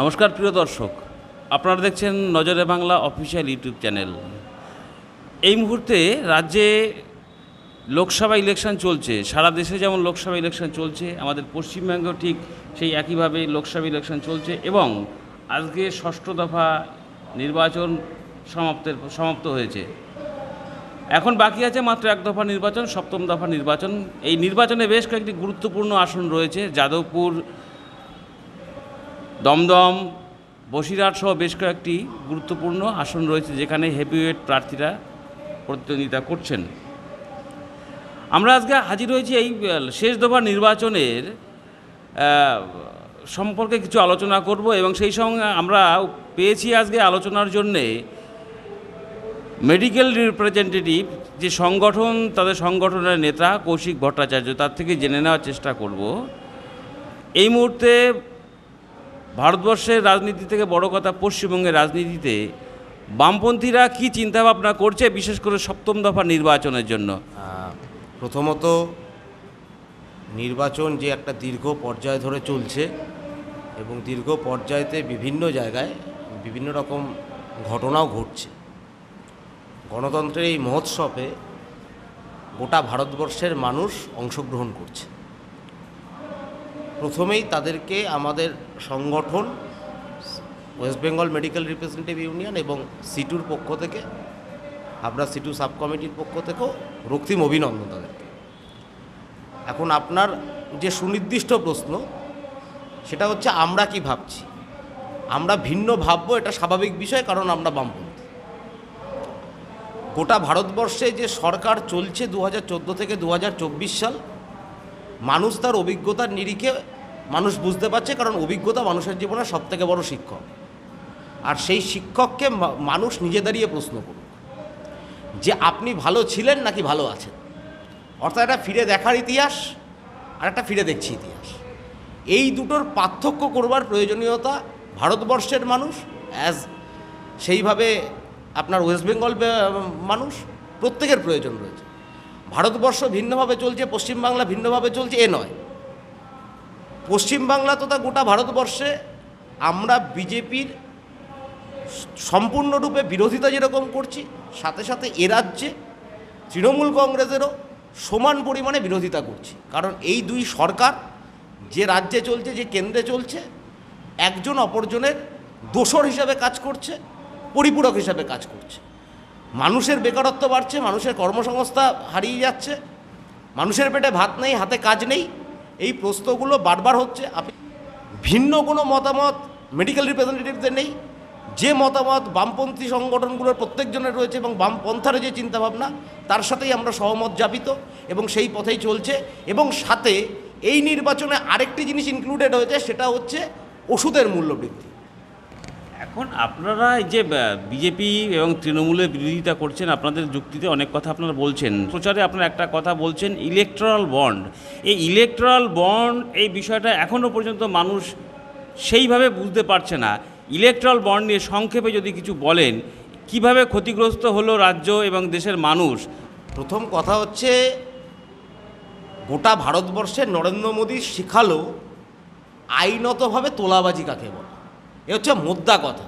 নমস্কার, প্রিয় দর্শক। আপনারা দেখছেন নজরে বাংলা অফিসিয়াল ইউটিউব চ্যানেল। এই মুহূর্তে রাজ্যে লোকসভা ইলেকশন চলছে। সারা দেশে যেমন লোকসভা ইলেকশন চলছে, আমাদের পশ্চিমবঙ্গেও ঠিক সেই একইভাবে লোকসভা ইলেকশন চলছে এবং আজকে ষষ্ঠ দফা নির্বাচন সমাপ্তের, সমাপ্ত হয়েছে। এখন বাকি আছে মাত্র এক দফা নির্বাচন, সপ্তম দফা নির্বাচন। এই নির্বাচনে বেশ কয়েকটি গুরুত্বপূর্ণ আসন রয়েছে। যাদবপুর দমদম, বসিরহাট সহ বেশ কয়েকটি গুরুত্বপূর্ণ আসন রয়েছে যেখানে হেভিওয়েট প্রার্থীরা প্রতিদ্বন্দ্বিতা করছেন। আমরা আজকে হাজির হয়েছি এই শেষ দফা নির্বাচনের সম্পর্কে কিছু আলোচনা করব এবং সেই সঙ্গে আমরা পেয়েছি আজকে আলোচনার জন্যে মেডিকেল রিপ্রেজেন্টেটিভ, যে সংগঠন, তাদের সংগঠনের নেতা কৌশিক ভট্টাচার্য, তার থেকে জেনে নেওয়ার চেষ্টা করব। এই মুহূর্তে ভারতবর্ষের রাজনীতি থেকে বড় কথা পশ্চিমবঙ্গের রাজনীতিতে বামপন্থীরা কি চিন্তাভাবনা করছে বিশেষ করে সপ্তম দফা নির্বাচনের জন্য? প্রথমত নির্বাচন যে একটা দীর্ঘ পর্যায় ধরে চলছে এবং দীর্ঘ পর্যায়েতে বিভিন্ন জায়গায় বিভিন্ন রকম ঘটনাও ঘটছে। গণতন্ত্রের এই মহোৎসবে গোটা ভারতবর্ষের মানুষ অংশগ্রহণ করছে। প্রথমেই তাদেরকে আমাদের সংগঠন West Bengal medical representative union এবং সিটুর পক্ষ থেকে আমরা সিটু সাব কমিটির পক্ষ থেকেও রক্তিম অভিনন্দন তাদেরকে। এখন আপনার যে সুনির্দিষ্ট প্রশ্ন, সেটা হচ্ছে আমরা কি ভাবছি? আমরা ভিন্ন ভাববো, এটা স্বাভাবিক বিষয়, কারণ আমরা বামপন্থী। গোটা ভারতবর্ষে যে সরকার চলছে দু থেকে দু হাজার চব্বিশ সাল মানুষ তার অভিজ্ঞতার নিরিখে মানুষ বুঝতে পারছে, কারণ অভিজ্ঞতা মানুষের জীবনে সবথেকে বড় শিক্ষক। আর সেই শিক্ষককে মানুষ নিজে দাঁড়িয়ে প্রশ্ন করুক, যে আপনি ভালো ছিলেন নাকি ভালো আছেন? অর্থাৎ একটা ফিরে দেখার ইতিহাস আর একটা ফিরে দেখছি ইতিহাস। এই দুটোর পার্থক্য করবার প্রয়োজনীয়তা ভারতবর্ষের মানুষ অ্যাজ সেইভাবে আপনার ওয়েস্ট বেঙ্গল মানুষ, প্রত্যেকের প্রয়োজন রয়েছে। ভারতবর্ষ ভিন্নভাবে চলছে, পশ্চিমবাংলা ভিন্নভাবে চলছে, এ নয়। পশ্চিমবাংলা তথা গোটা ভারতবর্ষে আমরা বিজেপির সম্পূর্ণরূপে বিরোধিতা যেরকম করছি, সাথে সাথে এ রাজ্যে তৃণমূল কংগ্রেসেরও সমান পরিমাণে বিরোধিতা করছি। কারণ এই দুই সরকার যে রাজ্যে চলছে, যে কেন্দ্রে চলছে, একজন অপরজনের দোসর হিসাবে কাজ করছে, পরিপূরক হিসাবে কাজ করছে। মানুষের বেকারত্ব বাড়ছে, মানুষের কর্মসংস্থা হারিয়ে যাচ্ছে, মানুষের পেটে ভাত নেই, হাতে কাজ নেই, এই প্রশ্নগুলো বারবার হচ্ছে। আপনি ভিন্ন কোনো মতামত মেডিকেল রিপ্রেজেন্টেটিভদের নেই। যে মতামত বামপন্থী সংগঠনগুলোর প্রত্যেকজনের রয়েছে এবং বামপন্থার যে চিন্তাভাবনা, তার সাথেই আমরা সহমত যাপিত এবং সেই পথেই চলছে। এবং সাথে এই নির্বাচনে আরেকটি জিনিস ইনক্লুডেড হয়েছে, সেটা হচ্ছে ওষুধের মূল্য বৃদ্ধি এখন আপনারা যে বিজেপি এবং তৃণমূলের বিরোধিতা করছেন, আপনাদের যুক্তিতে অনেক কথা আপনারা বলছেন। প্রচারে আপনারা একটা কথা বলছেন ইলেকট্রাল বন্ড এই ইলেকট্রাল বন্ড এই বিষয়টা এখনও পর্যন্ত মানুষ সেইভাবে বুঝতে পারছে না। ইলেকট্রাল বন্ড নিয়ে সংক্ষেপে যদি কিছু বলেন, কীভাবে ক্ষতিগ্রস্ত হলো রাজ্য এবং দেশের মানুষ? প্রথম কথা হচ্ছে, গোটা ভারতবর্ষে নরেন্দ্র মোদী শিখালো আইনতভাবে তোলাবাজি কাকে বলে? এ হচ্ছে মুদ্রা কথা।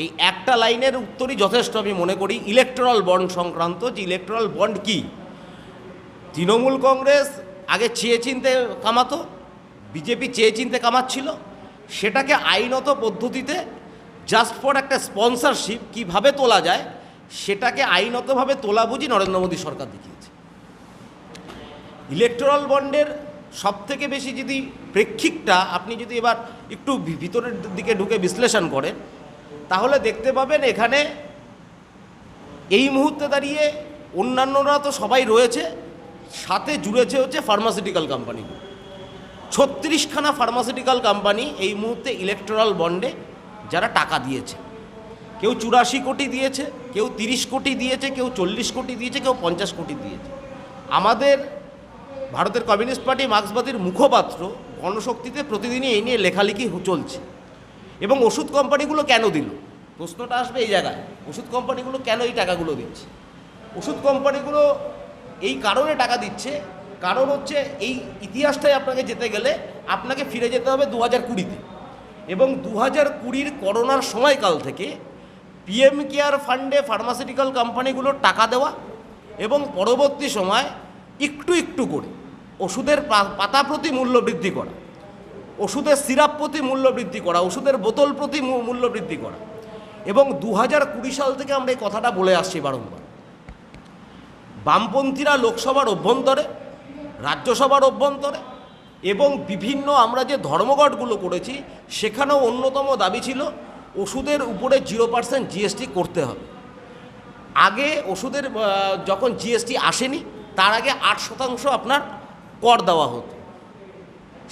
এই একটা লাইনের উত্তরই যথেষ্ট আমি মনে করি ইলেকট্রাল বন্ড সংক্রান্ত। যে ইলেকট্রাল বন্ড কি? তৃণমূল কংগ্রেস আগে চেয়ে চিনতে কামাতো, বিজেপি চেয়ে চিনতে কামাচ্ছিল, সেটাকে আইনত পদ্ধতিতে জাস্ট ফর একটা স্পন্সরশিপ কীভাবে তোলা যায়, সেটাকে আইনতভাবে তোলা বুঝি নরেন্দ্র মোদী সরকার দেখিয়েছে। ইলেকট্রাল বন্ডের সব থেকে বেশি যদি প্রেক্ষিকটা আপনি যদি এবার একটু ভিতরের দিকে ঢুকে বিশ্লেষণ করেন, তাহলে দেখতে পাবেন এখানে এই মুহূর্তে দাঁড়িয়ে অন্যান্যরা তো সবাই রয়েছে, সাথে জুড়েছে হচ্ছে ফার্মাসিউটিক্যাল কোম্পানিগুলো ছত্রিশখানা ফার্মাসিউটিক্যাল কোম্পানি এই মুহূর্তে ইলেকট্রাল বন্ডে যারা টাকা দিয়েছে। কেউ চুরাশি কোটি দিয়েছে, কেউ তিরিশ কোটি দিয়েছে, কেউ চল্লিশ কোটি দিয়েছে, কেউ পঞ্চাশ কোটি দিয়েছে। আমাদের ভারতের কমিউনিস্ট পার্টি মার্ক্সবাদীর মুখপাত্র গণশক্তিতে প্রতিদিনই এই নিয়ে লেখালেখি চলছে। এবং ওষুধ কোম্পানিগুলো কেন দিল? প্রশ্নটা আসবে এই জায়গায়। ওষুধ কোম্পানিগুলো কেন এই টাকাগুলো দিচ্ছে? ওষুধ কোম্পানিগুলো এই কারণে টাকা দিচ্ছে, কারণ হচ্ছে এই ইতিহাসটাই আপনাকে যেতে গেলে আপনাকে ফিরে যেতে হবে দু হাজার কুড়িতে। এবং দু হাজার কুড়ির করোনার সময়কাল থেকে পিএম কেয়ার ফান্ডে ফার্মাসিউটিক্যাল কোম্পানিগুলোর টাকা দেওয়া এবং পরবর্তী সময় একটু একটু করে। ওষুধের পাতা প্রতি মূল্য বৃদ্ধি করা, ওষুধের সিরাপ প্রতি মূল্য বৃদ্ধি করা, ওষুধের বোতল প্রতি মূল্য বৃদ্ধি করা। এবং দু হাজার কুড়ি সাল থেকে আমরা এই কথাটা বলে আসছি বারংবার। বামপন্থীরা লোকসভার অভ্যন্তরে, রাজ্যসভার অভ্যন্তরে এবং বিভিন্ন আমরা যে ধর্মঘটগুলো করেছি, সেখানেও অন্যতম দাবি ছিল ওষুধের উপরে জিরো পার্সেন্ট জিএসটি করতে হবে। আগে ওষুধের যখন জিএসটি আসেনি, তার আগে আট শতাংশ আপনার কর দেওয়া হতো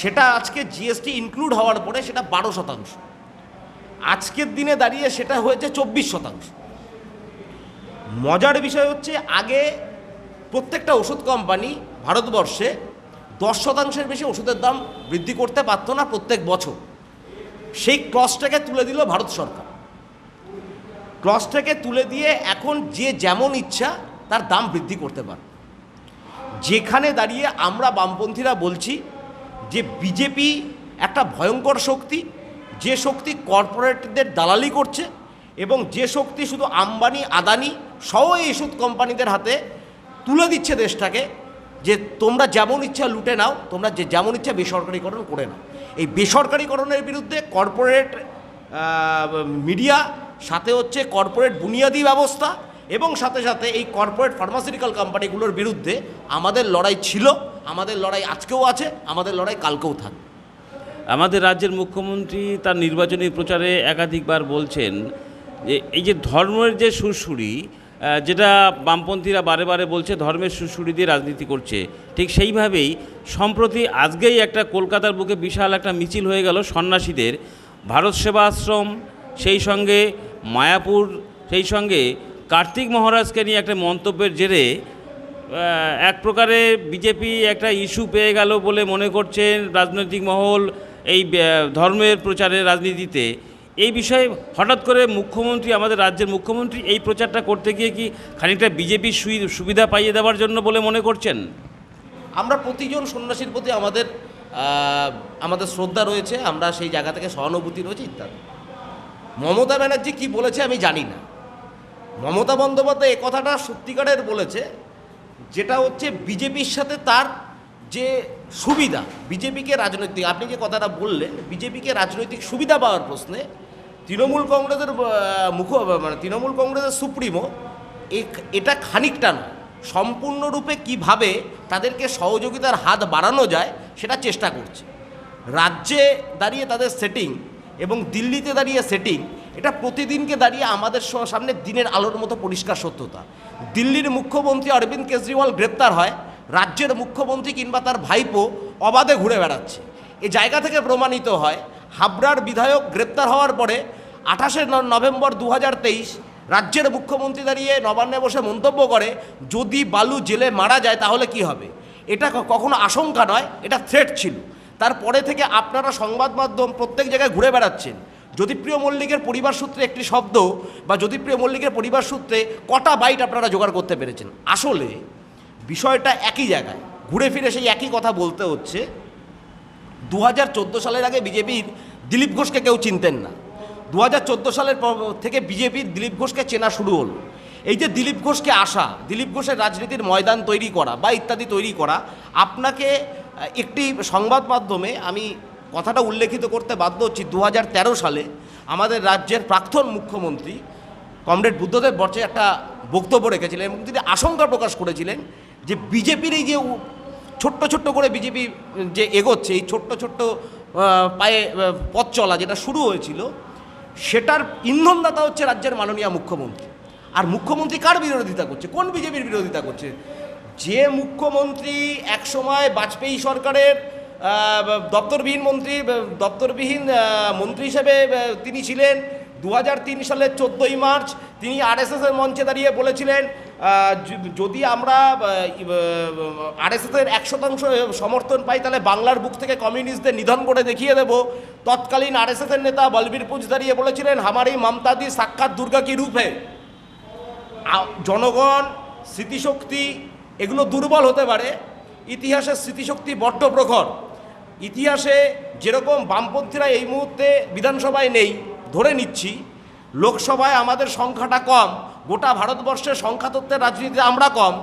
সেটা আজকে জিএসটি ইনক্লুড হওয়ার পরে সেটা বারো শতাংশ। আজকের দিনে দাঁড়িয়ে সেটা হয়েছে চব্বিশ শতাংশ। মজার বিষয় হচ্ছে আগে প্রত্যেকটা ওষুধ কোম্পানি ভারতবর্ষে দশ শতাংশের বেশি ওষুধের দাম বৃদ্ধি করতে পারতো না প্রত্যেক বছর। সেই ক্রসটাকে তুলে দিল ভারত সরকার। ক্রসটাকে তুলে দিয়ে এখন যে যেমন ইচ্ছা তার দাম বৃদ্ধি করতে পারে যেখানে দাঁড়িয়ে আমরা বামপন্থীরা বলছি যে বিজেপি একটা ভয়ঙ্কর শক্তি, যে শক্তি কর্পোরেটদের দালালি করছে এবং যে শক্তি শুধু আম্বানি, আদানি সহ এই ওষুধ কোম্পানিদের হাতে তুলে দিচ্ছে দেশটাকে যে তোমরা যেমন ইচ্ছা লুটে নাও, তোমরা যে যেমন ইচ্ছা বেসরকারিকরণ করে নাও। এই বেসরকারিকরণের বিরুদ্ধে কর্পোরেট মিডিয়া, সাথে হচ্ছে কর্পোরেট বুনিয়াদি ব্যবস্থা এবং সাথে সাথে এই কর্পোরেট ফার্মাসিউটিক্যাল কোম্পানিগুলোর বিরুদ্ধে আমাদের লড়াই ছিল, আমাদের লড়াই আজকেও আছে, আমাদের লড়াই কালকেও থাকবে আমাদের রাজ্যের মুখ্যমন্ত্রী তার নির্বাচনী প্রচারে একাধিকবার বলছেন যে এই যে ধর্মের যে সুরসুরি যেটা বামপন্থীরা বারে বারে বলছে, ধর্মের সুরসুরি দিয়ে রাজনীতি করছে, ঠিক সেইভাবেই সম্প্রতি আজকেই একটা কলকাতার বুকে বিশাল একটা মিছিল হয়ে গেল সন্ন্যাসীদের, ভারত সেবা আশ্রম সেই সঙ্গে মায়াপুর, সেই সঙ্গে কার্তিক মহারাজকে নিয়ে একটা মন্তব্যের জেরে এক প্রকারে বিজেপি একটা ইস্যু পেয়ে গেল বলে মনে করছেন রাজনৈতিক মহল এই ধর্মের প্রচারে, রাজনীতিতে। এই বিষয়ে হঠাৎ করে মুখ্যমন্ত্রী, আমাদের রাজ্যের মুখ্যমন্ত্রী এই প্রচারটা করতে গিয়ে কি খানিকটা বিজেপির সুবিধা পাইয়ে দেওয়ার জন্য বলে মনে করছেন? আমরা প্রতিজন সন্ন্যাসীর প্রতি আমাদের আমাদের শ্রদ্ধা রয়েছে, আমরা সেই জায়গা থেকে সহানুভূতি রয়েছে ইত্যাদি। মমতা ব্যানার্জি কি বলেছে আমি জানি না। মমতা বন্দ্যোপাধ্যায় এ কথাটা সত্যিকারের বলেছে, যেটা হচ্ছে বিজেপির সাথে তার যে সুবিধা, বিজেপিকে রাজনৈতিক, আপনি যে কথাটা বললেন, বিজেপিকে রাজনৈতিক সুবিধা পাওয়ার প্রশ্নে তৃণমূল কংগ্রেসের মুখ মানে তৃণমূল কংগ্রেসের সুপ্রিমো এটা খানিকটা নয়। সম্পূর্ণরূপে কীভাবে তাদেরকে সহযোগিতার হাত বাড়ানো যায়, সেটা চেষ্টা করছে। রাজ্যে দাঁড়িয়ে তাদের সেটিং এবং দিল্লিতে দাঁড়িয়ে সেটিং এটা প্রতিদিনকে দাঁড়িয়ে আমাদের সামনে দিনের আলোর মতো পরিষ্কার সত্যতা। দিল্লির মুখ্যমন্ত্রী অরবিন্দ কেজরিওয়াল গ্রেপ্তার হয়, রাজ্যের মুখ্যমন্ত্রী কিংবা তার ভাইপো অবাধে ঘুরে বেড়াচ্ছে। এই জায়গা থেকে প্রমাণিত হয়, হাবড়ার বিধায়ক গ্রেপ্তার হওয়ার পরে আঠাশে নভেম্বর দু হাজার তেইশ রাজ্যের মুখ্যমন্ত্রী দাঁড়িয়ে নবান্নে বসে মন্তব্য করে, যদি বালু জেলে মারা যায় তাহলে কি হবে? এটা কখনো আশঙ্কা নয়, এটা থ্রেট ছিল। তারপরে থেকে আপনারা সংবাদ মাধ্যম প্রত্যেক জায়গায় ঘুরে বেড়াচ্ছেন। জ্যোতিপ্রিয় মল্লিকের পরিবার সূত্রে একটি শব্দ বা জ্যোতিপ্রিয় মল্লিকের পরিবার সূত্রে কটা বাইট আপনারা জোগাড় করতে পেরেছেন? আসলে বিষয়টা একই জায়গায়। ঘুরে ফিরে সেই একই কথা বলতে হচ্ছে। দু হাজার চোদ্দ সালের আগে বিজেপির দিলীপ ঘোষকে কেউ চিনতেন না। দু হাজার চোদ্দ সালের থেকে বিজেপির দিলীপ ঘোষকে চেনা শুরু হলো। এই যে দিলীপ ঘোষকে আসা, দিলীপ ঘোষের রাজনীতির ময়দান তৈরি করা বা ইত্যাদি তৈরি করা, আপনাকে একটি সংবাদ মাধ্যমে আমি কথাটা উল্লেখিত করতে বাধ্য হচ্ছি দু হাজার তেরো সালে আমাদের রাজ্যের প্রাক্তন মুখ্যমন্ত্রী কমরেড বুদ্ধদেব বর্ষে একটা বক্তব্য রেখেছিলেন এবং তিনি আশঙ্কা প্রকাশ করেছিলেন যে বিজেপির এই যে ছোট্ট ছোট্ট করে বিজেপি যে এগোচ্ছে, এই ছোট্ট ছোট্ট পায়ে পথ চলা যেটা শুরু হয়েছিল, সেটার ইন্ধনদাতা হচ্ছে রাজ্যের মাননীয় মুখ্যমন্ত্রী। আর মুখ্যমন্ত্রী কার বিরোধিতা করছে? কোন বিজেপির বিরোধিতা করছে? যে মুখ্যমন্ত্রী একসময় বাজপেয়ী সরকারের দপ্তরবিহীন মন্ত্রী দপ্তরবিহীন মন্ত্রী হিসেবে তিনি ছিলেন। দু হাজার তিন সালের চোদ্দোই মার্চ তিনি আরএসএসের মঞ্চে দাঁড়িয়ে বলেছিলেন যদি আমরা আরএসএসের এক শতাংশ সমর্থন পাই, তাহলে বাংলার বুক থেকে কমিউনিস্টদের নিধন করে দেখিয়ে দেব। তৎকালীন আরএসএসের নেতা বলবীর পুজ দাঁড়িয়ে বলেছিলেন, হামারি মমতাদি সাক্ষাৎ দুর্গা কি রূপে? জনগণ, স্মৃতিশক্তি, এগুলো দুর্বল হতে পারে। ইতিহাসের স্মৃতিশক্তি বড্ড প্রখর। ইতিহাসে যেরকম বামপন্থীরা এই মুহূর্তে বিধানসভায় নেই, ধরে নিচ্ছি। লোকসভায় আমাদের সংখ্যাটা কম, গোটা ভারতবর্ষের সংখ্যাতত্ত্বের রাজনীতিতে আমরা কম,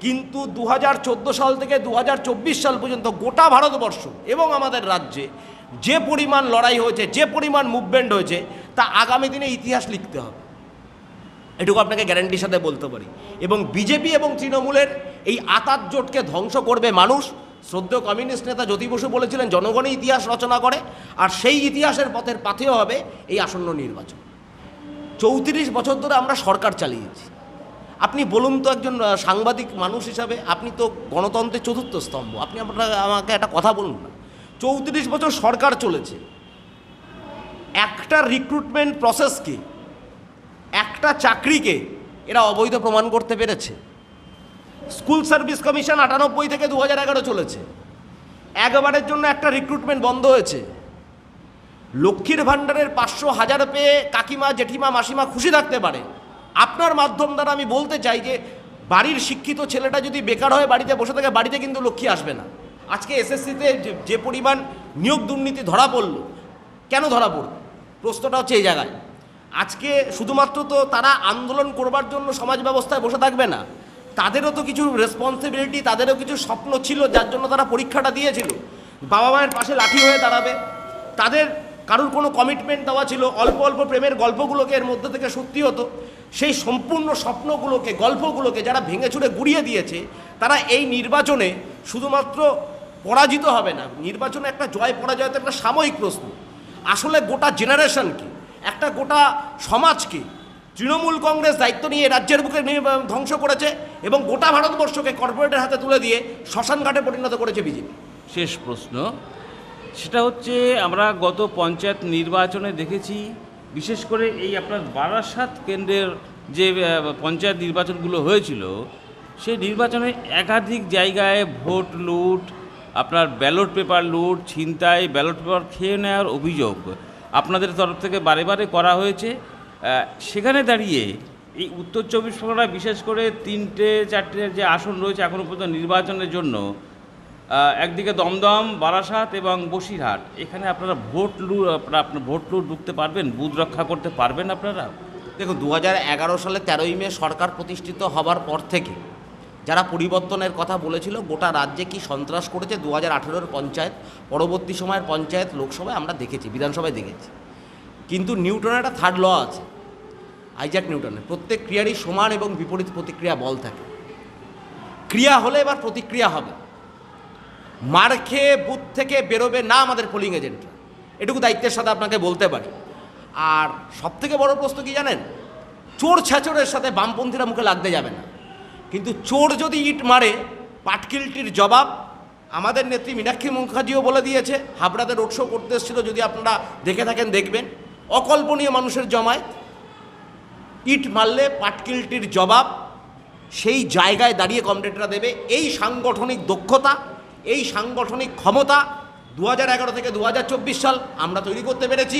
কিন্তু দু হাজার চোদ্দ সাল থেকে দু হাজার চব্বিশ সাল পর্যন্ত গোটা ভারতবর্ষ এবং আমাদের রাজ্যে যে পরিমাণ লড়াই হয়েছে, যে পরিমাণ মুভমেন্ট হয়েছে, তা আগামী দিনে ইতিহাস লিখতে হবে। এটুকু আপনাকে গ্যারান্টির সাথে বলতে পারি। এবং বিজেপি এবং তৃণমূলের এই আতাত জোটকে ধ্বংস করবে মানুষ শ্রদ্ধেয় কমিউনিস্ট নেতা জ্যোতি বসু বলেছিলেন, জনগণই ইতিহাস রচনা করে, আর সেই ইতিহাসের পথের পাথেও হবে এই আসন্ন নির্বাচন। চৌত্রিশ বছর ধরে আমরা সরকার চালিয়েছি। আপনি বলুন তো একজন সাংবাদিক মানুষ হিসাবে, আপনি তো গণতন্ত্রের চতুর্থ স্তম্ভ, আপনি আপনার, আমাকে একটা কথা বলুন না। চৌত্রিশ বছর সরকার চলেছে। একটা রিক্রুটমেন্ট প্রসেসকে একটা চাকরিকে এরা অবৈধ প্রমাণ করতে পেরেছে। স্কুল সার্ভিস কমিশন আটানব্বই থেকে দু হাজার এগারো চলেছে। একবারের জন্য একটা রিক্রুটমেন্ট বন্ধ হয়েছে। লক্ষ্মীর ভাণ্ডারের পাঁচশো হাজার পেয়ে কাকিমা, জেঠিমা, মাসিমা খুশি থাকতে পারে। আপনার মাধ্যম দ্বারা আমি বলতে চাই যে, বাড়ির শিক্ষিত ছেলেটা যদি বেকার হয় বাড়িতে বসে থাকে, বাড়িতে কিন্তু লক্ষ্মী আসবে না। আজকে এসএসসিতে যে পরিমাণ নিয়োগ দুর্নীতি ধরা পড়ল, কেন ধরা পড়ল? প্রশ্নটা হচ্ছে এই জায়গায়। আজকে শুধুমাত্র তো তারা আন্দোলন করবার জন্য সমাজ ব্যবস্থায় বসে থাকবে না তাদেরও তো কিছু রেসপন্সিবিলিটি তাদেরও কিছু স্বপ্ন ছিল, যার জন্য তারা পরীক্ষাটা দিয়েছিল। বাবা মায়ের পাশে লাঠি হয়ে দাঁড়াবে। তাদের কারোর কোনো কমিটমেন্ট দেওয়া ছিল? অল্প অল্প প্রেমের গল্পগুলোকে এর মধ্যে থেকে সত্যি হতো। সেই সম্পূর্ণ স্বপ্নগুলোকে, গল্পগুলোকে যারা ভেঙে চুরে গুড়িয়ে দিয়েছে, তারা এই নির্বাচনে শুধুমাত্র পরাজিত হবে না। নির্বাচনে একটা জয় পরাজয় তো একটা সাময়িক প্রশ্ন। আসলে গোটা জেনারেশনকে একটা গোটা সমাজকে তৃণমূল কংগ্রেস দায়িত্ব নিয়ে রাজ্যের বুকে ধ্বংস করেছে এবং গোটা ভারতবর্ষকে কর্পোরেটের হাতে তুলে দিয়ে শ্মশান ঘাটে পরিণত করেছে বিজেপি। শেষ প্রশ্ন। সেটা হচ্ছে, আমরা গত পঞ্চায়েত নির্বাচনে দেখেছি, বিশেষ করে এই আপনার বারাসাত কেন্দ্রের যে পঞ্চায়েত নির্বাচনগুলো হয়েছিল, সেই নির্বাচনে একাধিক জায়গায় ভোট লুট, আপনার ব্যালট পেপার লুট, ছিনতাই, ব্যালট পেপার খেয়ে নেওয়ার অভিযোগ আপনাদের তরফ থেকে বারে করা হয়েছে। সেখানে দাঁড়িয়ে এই উত্তর চব্বিশ পরগনায় বিশেষ করে তিনটে, চারটে যে আসন রয়েছে এখনও পর্যন্ত নির্বাচনের জন্য একদিকে দমদম, বারাসাত এবং বসিরহাট। এখানে আপনারা ভোট লু, আপনারা আপনার ভোট লুট ঢুকতে পারবেন, বুথ রক্ষা করতে পারবেন আপনারা? দেখুন দু সালে তেরোই মে সরকার প্রতিষ্ঠিত হবার পর থেকে যারা পরিবর্তনের কথা বলেছিল, গোটা রাজ্যে কি সন্ত্রাস করেছে? দু হাজার পঞ্চায়েত, পরবর্তী সময়ের পঞ্চায়েত লোকসভায় আমরা দেখেছি, বিধানসভায় দেখেছি। কিন্তু নিউটনের একটা থার্ড ল আছে, আইজাক নিউটনের। প্রত্যেক ক্রিয়ারই সমান এবং বিপরীত প্রতিক্রিয়া বল থাকে। ক্রিয়া হলে এবার প্রতিক্রিয়া হবে। মার খেয়ে বুথ থেকে বেরোবে না আমাদের পোলিং এজেন্টরা এটুকু দায়িত্বের সাথে আপনাকে বলতে পারি। আর সবথেকে বড় প্রশ্ন কি জানেন? চোর ছাচোরের সাথে বামপন্থীরা মুখে লাগতে যাবে না। কিন্তু চোর যদি ইট মারে, পাটকিলটির জবাব আমাদের নেত্রী মীনাক্ষী মুখার্জিও বলে দিয়েছে। হাবড়াতে রোড শো করতে এসেছিল, যদি আপনারা দেখে থাকেন, দেখবেন। অকল্পনীয় মানুষের জমায় ইট মারলে পাটকিলটির জবাব সেই জায়গায় দাঁড়িয়ে কমরেডরা দেবে। এই সাংগঠনিক দক্ষতা, এই সাংগঠনিক ক্ষমতা দু এগারো থেকে দু হাজার চব্বিশ সাল আমরা তৈরি করতে পেরেছি।